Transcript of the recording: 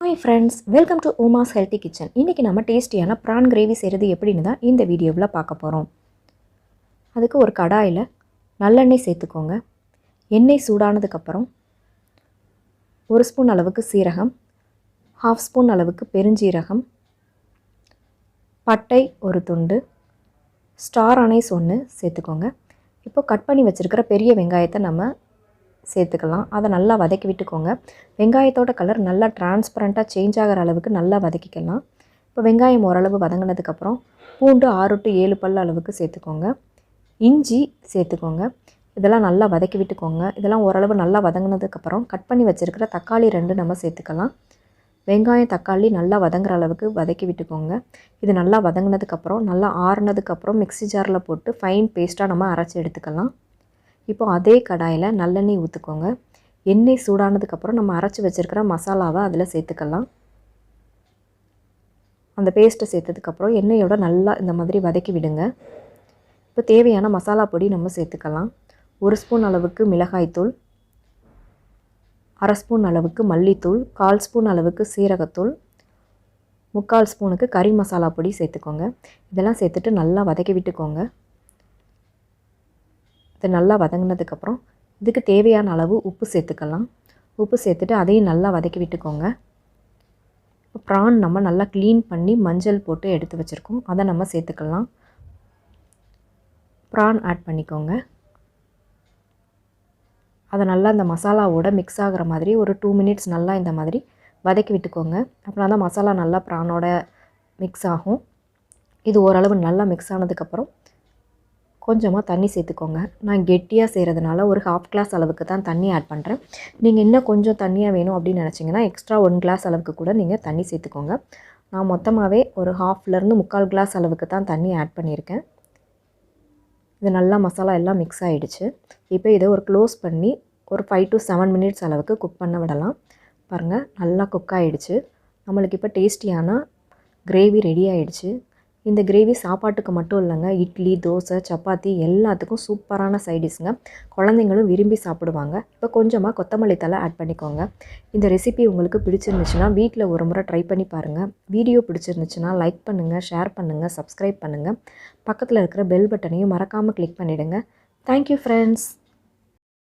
Hi friends welcome to Uma's healthy kitchen இன்றைக்கி நம்ம டேஸ்டியான ப்ரான் கிரேவி செய்கிறது எப்படின்னு தான் இந்த வீடியோவில் பார்க்க போகிறோம் அதுக்கு ஒரு கடாயில் நல்லெண்ணெய் சேர்த்துக்கோங்க. எண்ணெய் சூடானதுக்கப்புறம் ஒரு ஸ்பூன் அளவுக்கு சீரகம் ஹாஃப் ஸ்பூன் அளவுக்கு பெருஞ்சீரகம் பட்டை ஒரு துண்டு ஸ்டார் அனைஸ் ஒன்று சேர்த்துக்கோங்க. இப்போ கட் பண்ணி வச்சுருக்கிற பெரிய வெங்காயத்தை நம்ம சேர்த்துக்கலாம். அதை நல்லா வதக்கி விட்டுக்கோங்க. வெங்காயத்தோட கலர் நல்லா டிரான்ஸ்பரண்ட்டாக சேஞ்ச் ஆகிற அளவுக்கு நல்லா வதக்கிக்கலாம். இப்போ வெங்காயம் ஓரளவு வதங்கினதுக்கப்புறம் பூண்டு ஆறு டு ஏழு பல் அளவுக்கு சேர்த்துக்கோங்க. இஞ்சி சேர்த்துக்கோங்க. இதெல்லாம் நல்லா வதக்கி விட்டுக்கோங்க. இதெல்லாம் ஓரளவு நல்லா வதங்கினதுக்கப்புறம் கட் பண்ணி வச்சுருக்கிற தக்காளி ரெண்டு நம்ம சேர்த்துக்கலாம். வெங்காயம் தக்காளி நல்லா வதங்குற அளவுக்கு வதக்கி விட்டுக்கோங்க. இது நல்லா வதங்கினதுக்கப்புறம் நல்லா ஆறுனதுக்கப்புறம் மிக்ஸி ஜாரில் போட்டு ஃபைன் பேஸ்ட்டாக நம்ம அரைச்சி எடுத்துக்கலாம். இப்போ அதே கடாயில் நல்லெண்ணெய் ஊற்றுக்கோங்க எண்ணெய் சூடானதுக்கப்புறம் நம்ம அரைச்சி வச்சுருக்கிற மசாலாவை அதில் சேர்த்துக்கலாம். அந்த பேஸ்ட்டை சேர்த்ததுக்கப்புறம் எண்ணெயோட நல்லா இந்த மாதிரி வதக்கி விடுங்க. இப்போ தேவையான மசாலா பொடி நம்ம சேர்த்துக்கலாம். ஒரு ஸ்பூன் அளவுக்கு மிளகாய்த்தூள் அரை ஸ்பூன் அளவுக்கு மல்லித்தூள். கால் ஸ்பூன் அளவுக்கு சீரகத்தூள். முக்கால் ஸ்பூனுக்கு கறி மசாலா பொடி சேர்த்துக்கோங்க. இதெல்லாம் சேர்த்துட்டு நல்லா வதக்கி விட்டுக்கோங்க. இது நல்லா வதங்கினதுக்கப்புறம் இதுக்கு தேவையான அளவு உப்பு சேர்த்துக்கலாம். உப்பு சேர்த்துட்டு அதையும் நல்லா வதக்கி விட்டுக்கோங்க. ப்ரான் நம்ம நல்லா க்ளீன் பண்ணி மஞ்சள் போட்டு எடுத்து வச்சுருக்கோம். அதை நம்ம சேர்த்துக்கலாம். ப்ரான் ஆட் பண்ணிக்கோங்க. அதை நல்லா இந்த மசாலாவோட மிக்ஸ் ஆகிற மாதிரி ஒரு டூ மினிட்ஸ் நல்லா இந்த மாதிரி வதக்கி விட்டுக்கோங்க. அப்புறம் தான் மசாலா நல்லா ப்ரானோட மிக்ஸ் ஆகும். இது ஓரளவு நல்லா மிக்ஸ் ஆனதுக்கப்புறம் கொஞ்சமாக தண்ணி சேர்த்துக்கோங்க. நான் கெட்டியாக செய்கிறதுனால ஒரு ஹாஃப் கிளாஸ் அளவுக்கு தான் தண்ணி ஆட் பண்ணுறேன் நீங்கள் இன்னும் கொஞ்சம் தண்ணியாக வேணும் அப்படின்னு நினச்சிங்கன்னா எக்ஸ்ட்ரா ஒன் கிளாஸ் அளவுக்கு கூட நீங்கள் தண்ணி சேர்த்துக்கோங்க. நான் மொத்தமாகவே ஒரு ஹாஃப்லேருந்து முக்கால் கிளாஸ் அளவுக்கு தான் தண்ணி ஆட் பண்ணியிருக்கேன். இது நல்லா மசாலா எல்லாம் மிக்ஸ் ஆகிடுச்சு இப்போ இதை ஒரு க்ளோஸ் பண்ணி ஒரு ஃபைவ் டு செவன் மினிட்ஸ் அளவுக்கு குக் பண்ண விடலாம். பாருங்கள் நல்லா குக் ஆகிடுச்சு நம்மளுக்கு இப்போ டேஸ்டியான கிரேவி ரெடி ஆகிடுச்சு இந்த கிரேவி சாப்பாட்டுக்கு மட்டும் இல்லைங்க. இட்லி தோசை சப்பாத்தி எல்லாத்துக்கும் சூப்பரான சைடிஷ்ங்க குழந்தைங்களும் விரும்பி சாப்பிடுவாங்க. இப்போ கொஞ்சமாக கொத்தமல்லி தலை ஆட் பண்ணிக்கோங்க. இந்த ரெசிபி உங்களுக்கு பிடிச்சிருந்துச்சுன்னா வீட்டில் ஒரு முறை ட்ரை பண்ணி பாருங்கள் வீடியோ பிடிச்சிருந்துச்சுன்னா லைக் பண்ணுங்கள் ஷேர் பண்ணுங்கள் சப்ஸ்கிரைப் பண்ணுங்கள் பக்கத்தில் இருக்கிற பெல் பட்டனையும் மறக்காமல் கிளிக் பண்ணிவிடுங்க தேங்க்யூ ஃப்ரெண்ட்ஸ்